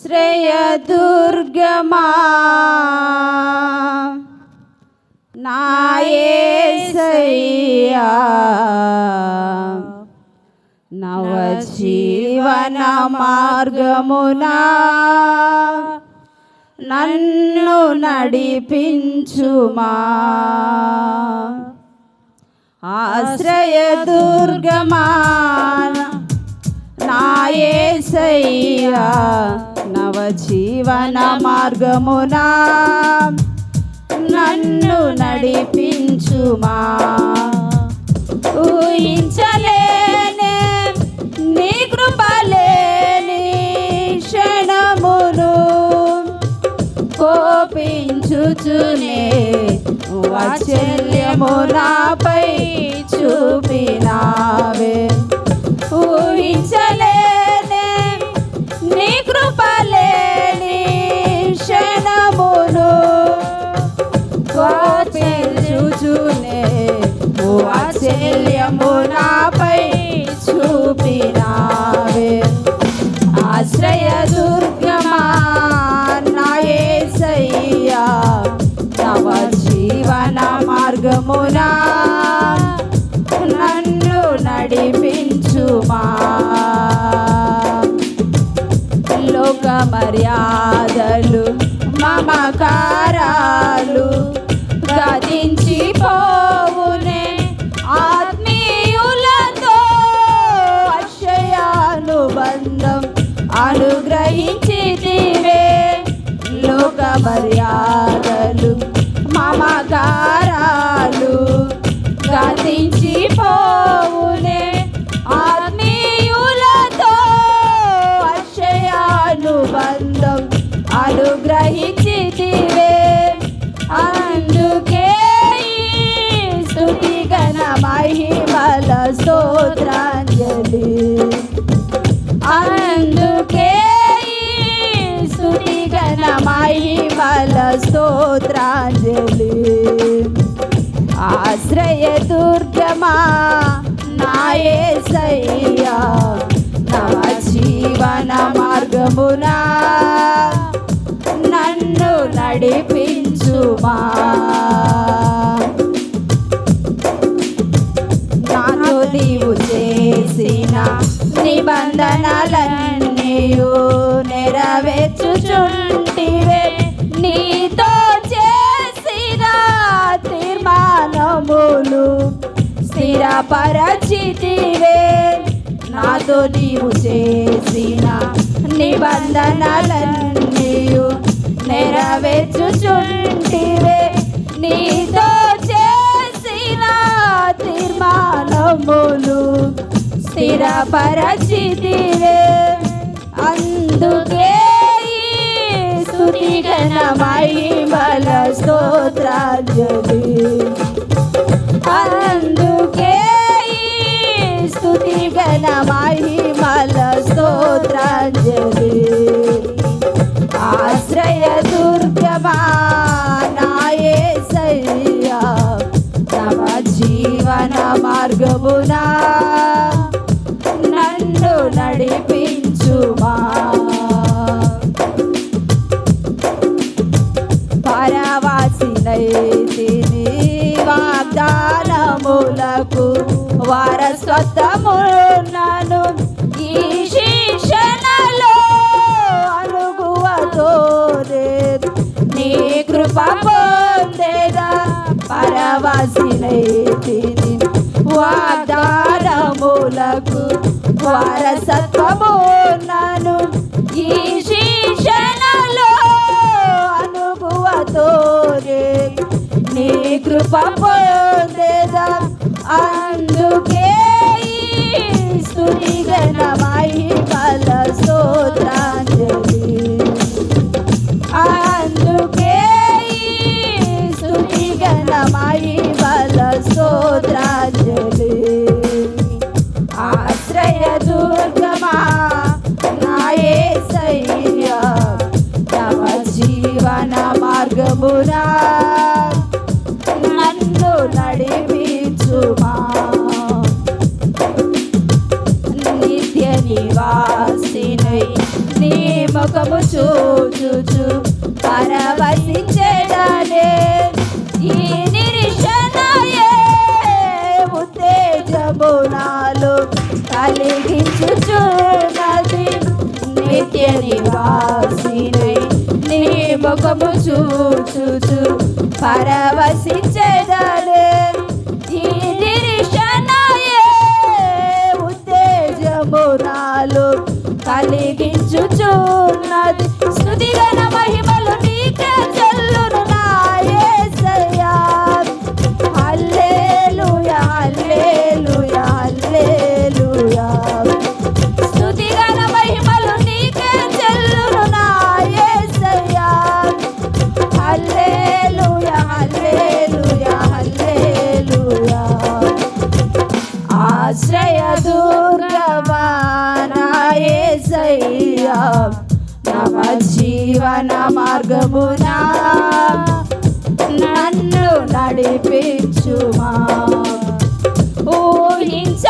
శ్రేయ దుర్గమా నాయసయ్యా నవజీవన మార్గమునా నన్ను నడిపించుమా ఆశ్రయ దుర్గమా నాయసయ్యా నవజీవన మార్గమునా. నన్ను నడిపించుమా. ఊహించలేనే నీ కృపలేని క్షణమును కోపించుచునే వాచల్యము నాపై చూపినావే. ఊహించలేనే నీ మార్గమునా నన్ను నడిపించుమా. లోక మర్యాదలు మమకారాలు గదించి పోవునే ఆత్మీయులతో అక్షయానుబంధం అనుగ్రహించితివే. లోక మర్యాదలు మహిమల స్తోత్రాంజలి. ఆశ్రయ దుర్గమా నాయసయ్యా నవ జీవన మార్గమునా. నన్ను నడిపించుమా. నాతో నీవు చేసిన నిబంధనలన్నీయు నెరవేర్చుచుంటివే స్థిరపరచితివే నాతో నీవు చేసిన నిబంధనలన్నీయు నెరవేర్చుచుంటివే. నీతో చేసిన తీర్మానములు స్థిరపరచితివే. అందుకే ఈ స్తుతి గణ మహిమల స్తోత్రాంజలి జీవన మార్గమునా. నన్ను నడిపించుమా. పరవాసినైతిని వాగ్దానములకు వారస్వతములను పరవాసినైతిని వాగ్దానములకు వారసత్వము నను. ఈ శిక్షణలో అనుభవతో నీ కృప పొందేదా. నన్ను నడిపించుమా? నిత్య నివాసినై నీ ముఖము చూచుచు పరవశించెదనే ఈ నిరీక్షణయే ఉత్తేజము నాలో కలిగించుచున్నది నిత్య నివాసిని నీ ముఖము చూచుచు పరవశించెదనే దుర్గవానాయేసయ్యా నవ జీవన మార్గమునా. నన్ను నడిపించుమా. ఊహించ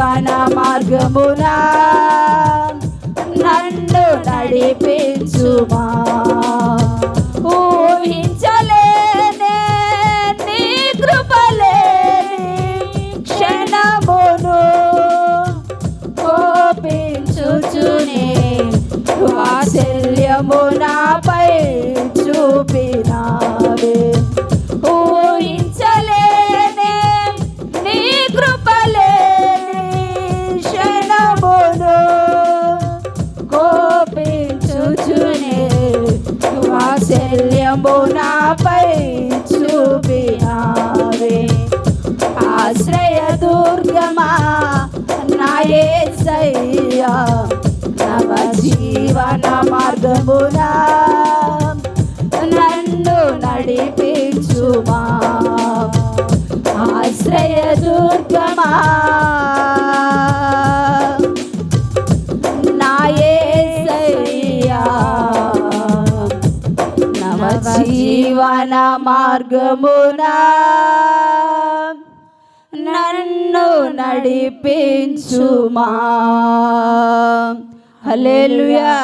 జీవన మార్గమునా. నన్ను నడిపించుమా. కోపించుచునే వాత్సల్యము నాపై చూపినావే. ఆశ్రయ దుర్గమా నాయసయ్యా నవ జీవన మార్గమునా. జీవన మార్గమునా నన్ను నడిపించుమా హల్లెలూయా